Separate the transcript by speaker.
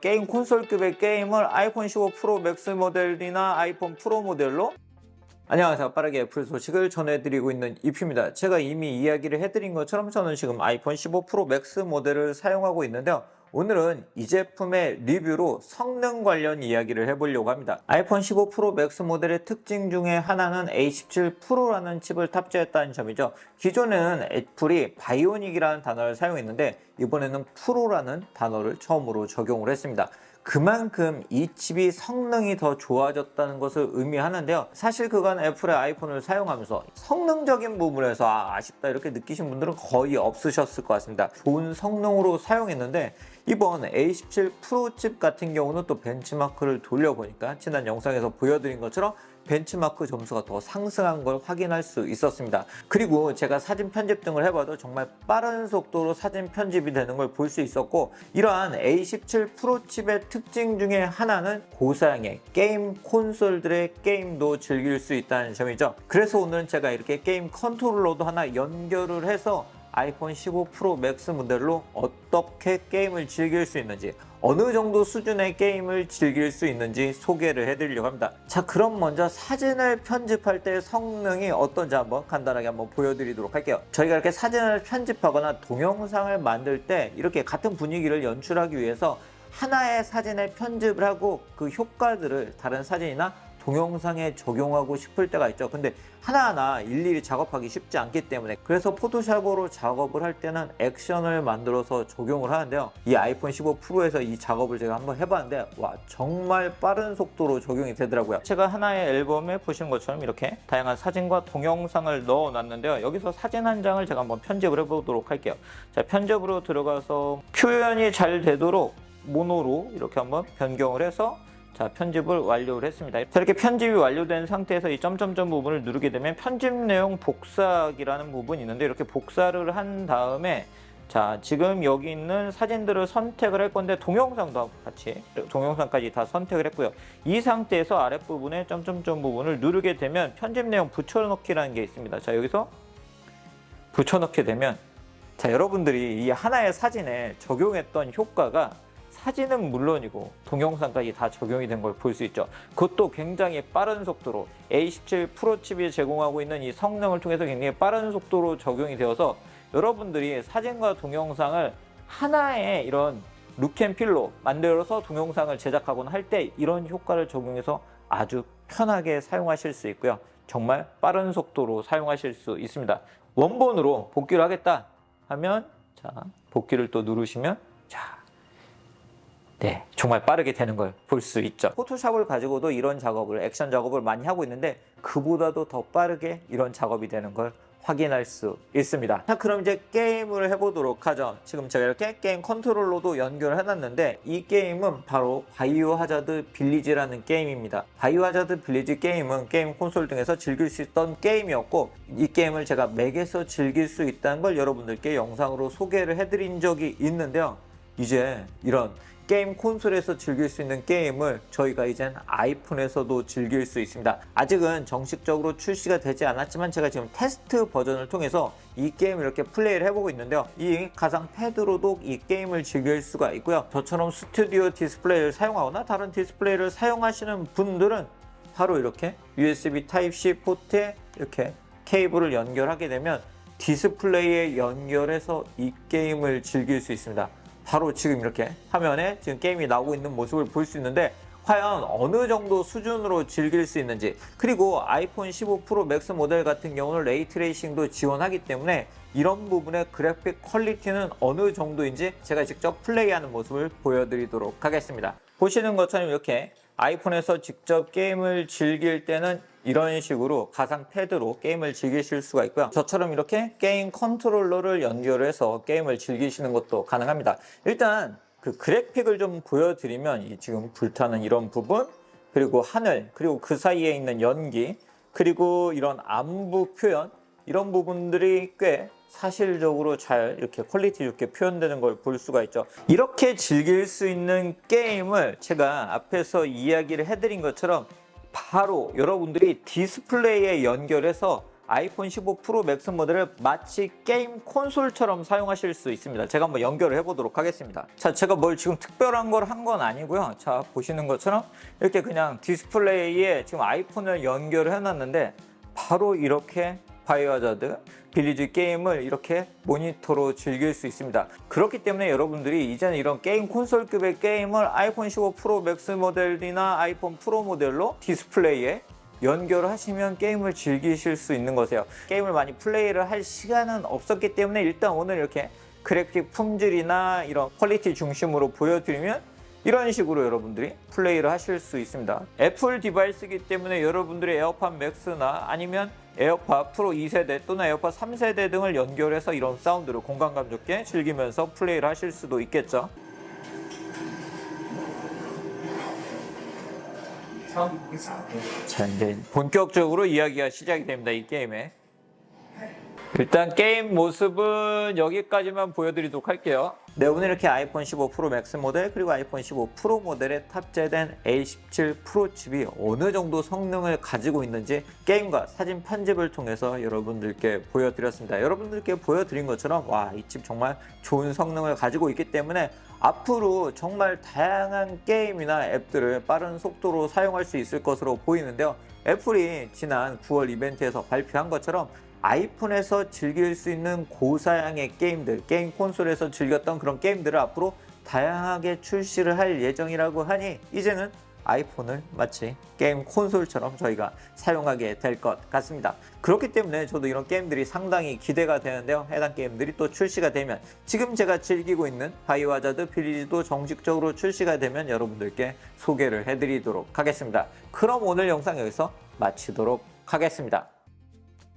Speaker 1: 게임 콘솔급의 게임을 아이폰 15 프로 맥스 모델이나 아이폰 프로 모델로 안녕하세요. 빠르게 애플 소식을 전해드리고 있는 이프입니다. 제가 이미 이야기를 해드린 것처럼 저는 지금 아이폰 15 프로 맥스 모델을 사용하고 있는데요. 오늘은 이 제품의 리뷰로 성능 관련 이야기를 해보려고 합니다. 아이폰 15 프로 맥스 모델의 특징 중에 하나는 A17 프로라는 칩을 탑재했다는 점이죠. 기존에는 애플이 바이오닉이라는 단어를 사용했는데 이번에는 프로라는 단어를 처음으로 적용을 했습니다. 그만큼 이 칩이 성능이 더 좋아졌다는 것을 의미하는데요. 사실 그간 애플의 아이폰을 사용하면서 성능적인 부분에서 아, 아쉽다 이렇게 느끼신 분들은 거의 없으셨을 것 같습니다. 좋은 성능으로 사용했는데 이번 A17 프로 칩 같은 경우는 또 벤치마크를 돌려보니까 지난 영상에서 보여드린 것처럼 벤치마크 점수가 더 상승한 걸 확인할 수 있었습니다. 그리고 제가 사진 편집 등을 해봐도 정말 빠른 속도로 사진 편집이 되는 걸 볼 수 있었고 이러한 A17 프로 칩의 특징 중에 하나는 고사양의 게임 콘솔들의 게임도 즐길 수 있다는 점이죠. 그래서 오늘은 제가 이렇게 게임 컨트롤러도 하나 연결을 해서 아이폰 15 프로 맥스 모델로 어떻게 게임을 즐길 수 있는지 어느 정도 수준의 게임을 즐길 수 있는지 소개를 해드리려고 합니다. 자, 그럼 먼저 사진을 편집할 때 성능이 어떤지 한번 간단하게 한번 보여드리도록 할게요. 저희가 이렇게 사진을 편집하거나 동영상을 만들 때 이렇게 같은 분위기를 연출하기 위해서 하나의 사진에 편집을 하고 그 효과들을 다른 사진이나 동영상에 적용하고 싶을 때가 있죠. 근데 하나하나 일일이 작업하기 쉽지 않기 때문에 그래서 포토샵으로 작업을 할 때는 액션을 만들어서 적용을 하는데요. 이 아이폰 15 프로에서 이 작업을 제가 한번 해봤는데 와 정말 빠른 속도로 적용이 되더라고요. 제가 하나의 앨범에 보시는 것처럼 이렇게 다양한 사진과 동영상을 넣어놨는데요. 여기서 사진 한 장을 제가 한번 편집을 해보도록 할게요. 자 편집으로 들어가서 표현이 잘 되도록 모노로 이렇게 한번 변경을 해서 자 편집을 완료를 했습니다. 자 이렇게 편집이 완료된 상태에서 이 점점점 부분을 누르게 되면 편집 내용 복사하기라는 부분이 있는데 이렇게 복사를 한 다음에 자 지금 여기 있는 사진들을 선택을 할 건데 동영상도 같이 동영상까지 다 선택을 했고요. 이 상태에서 아랫부분에 점점점 부분을 누르게 되면 편집 내용 붙여넣기라는 게 있습니다. 자 여기서 붙여넣게 되면 자 여러분들이 이 하나의 사진에 적용했던 효과가 사진은 물론이고 동영상까지 다 적용이 된 걸 볼 수 있죠. 그것도 굉장히 빠른 속도로 A17 프로 칩이 제공하고 있는 이 성능을 통해서 굉장히 빠른 속도로 적용이 되어서 여러분들이 사진과 동영상을 하나의 이런 룩앤필로 만들어서 동영상을 제작하거나 할 때 이런 효과를 적용해서 아주 편하게 사용하실 수 있고요. 정말 빠른 속도로 사용하실 수 있습니다. 원본으로 복귀를 하겠다 하면 자 복귀를 또 누르시면 자 네, 정말 빠르게 되는 걸 볼 수 있죠. 포토샵을 가지고도 이런 작업을, 액션 작업을 많이 하고 있는데 그보다도 더 빠르게 이런 작업이 되는 걸 확인할 수 있습니다. 자, 그럼 이제 게임을 해보도록 하죠. 지금 제가 이렇게 게임 컨트롤러도 연결을 해놨는데 이 게임은 바로 바이오 하자드 빌리지라는 게임입니다. 바이오 하자드 빌리지 게임은 게임 콘솔 등에서 즐길 수 있던 게임이었고 이 게임을 제가 맥에서 즐길 수 있다는 걸 여러분들께 영상으로 소개를 해드린 적이 있는데요. 이제 이런 게임 콘솔에서 즐길 수 있는 게임을 저희가 이젠 아이폰에서도 즐길 수 있습니다. 아직은 정식적으로 출시가 되지 않았지만 제가 지금 테스트 버전을 통해서 이 게임을 이렇게 플레이를 해보고 있는데요. 이 가상 패드로도 이 게임을 즐길 수가 있고요. 저처럼 스튜디오 디스플레이를 사용하거나 다른 디스플레이를 사용하시는 분들은 바로 이렇게 USB Type-C 포트에 이렇게 케이블을 연결하게 되면 디스플레이에 연결해서 이 게임을 즐길 수 있습니다. 바로 지금 이렇게 화면에 지금 게임이 나오고 있는 모습을 볼 수 있는데 과연 어느 정도 수준으로 즐길 수 있는지 그리고 아이폰 15 프로 맥스 모델 같은 경우는 레이트레이싱도 지원하기 때문에 이런 부분의 그래픽 퀄리티는 어느 정도인지 제가 직접 플레이하는 모습을 보여드리도록 하겠습니다. 보시는 것처럼 이렇게 아이폰에서 직접 게임을 즐길 때는 이런 식으로 가상 패드로 게임을 즐기실 수가 있고요. 저처럼 이렇게 게임 컨트롤러를 연결해서 게임을 즐기시는 것도 가능합니다. 일단 그 그래픽을 좀 보여드리면 이 지금 불타는 이런 부분 그리고 하늘 그리고 그 사이에 있는 연기 그리고 이런 안부 표현 이런 부분들이 꽤 사실적으로 잘 이렇게 퀄리티 좋게 표현되는 걸 볼 수가 있죠. 이렇게 즐길 수 있는 게임을 제가 앞에서 이야기를 해드린 것처럼 바로 여러분들이 디스플레이에 연결해서 아이폰 15 프로 맥스 모델을 마치 게임 콘솔처럼 사용하실 수 있습니다. 제가 한번 연결을 해보도록 하겠습니다. 자, 제가 뭘 지금 특별한 걸 한 건 아니고요. 자, 보시는 것처럼 이렇게 그냥 디스플레이에 지금 아이폰을 연결을 해놨는데 바로 이렇게 바이오하자드 빌리지 게임을 이렇게 모니터로 즐길 수 있습니다. 그렇기 때문에 여러분들이 이제는 이런 게임 콘솔급의 게임을 아이폰 15 프로 맥스 모델이나 아이폰 프로 모델로 디스플레이에 연결하시면 게임을 즐기실 수 있는 것이에요. 게임을 많이 플레이를 할 시간은 없었기 때문에 일단 오늘 이렇게 그래픽 품질이나 이런 퀄리티 중심으로 보여드리면 이런 식으로 여러분들이 플레이를 하실 수 있습니다. 애플 디바이스이기 때문에 여러분들의 에어팟 맥스나 아니면 에어팟 프로 2세대 또는 에어팟 3세대 등을 연결해서 이런 사운드를 공간감 좋게 즐기면서 플레이를 하실 수도 있겠죠. 자 이제 본격적으로 이야기가 시작이 됩니다 이 게임에 일단 게임 모습은 여기까지만 보여드리도록 할게요 네 오늘 이렇게 아이폰 15 프로 맥스 모델 그리고 아이폰 15 프로 모델에 탑재된 A17 프로 칩이 어느 정도 성능을 가지고 있는지 게임과 사진 편집을 통해서 여러분들께 보여드렸습니다 여러분들께 보여드린 것처럼 와 이 칩 정말 좋은 성능을 가지고 있기 때문에 앞으로 정말 다양한 게임이나 앱들을 빠른 속도로 사용할 수 있을 것으로 보이는데요. 애플이 지난 9월 이벤트에서 발표한 것처럼 아이폰에서 즐길 수 있는 고사양의 게임들, 게임 콘솔에서 즐겼던 그런 게임들을 앞으로 다양하게 출시를 할 예정이라고 하니 이제는 아이폰을 마치 게임 콘솔처럼 저희가 사용하게 될 것 같습니다. 그렇기 때문에 저도 이런 게임들이 상당히 기대가 되는데요. 해당 게임들이 또 출시가 되면 지금 제가 즐기고 있는 바이오하자드 필리지도 정식적으로 출시가 되면 여러분들께 소개를 해드리도록 하겠습니다. 그럼 오늘 영상 여기서 마치도록 하겠습니다.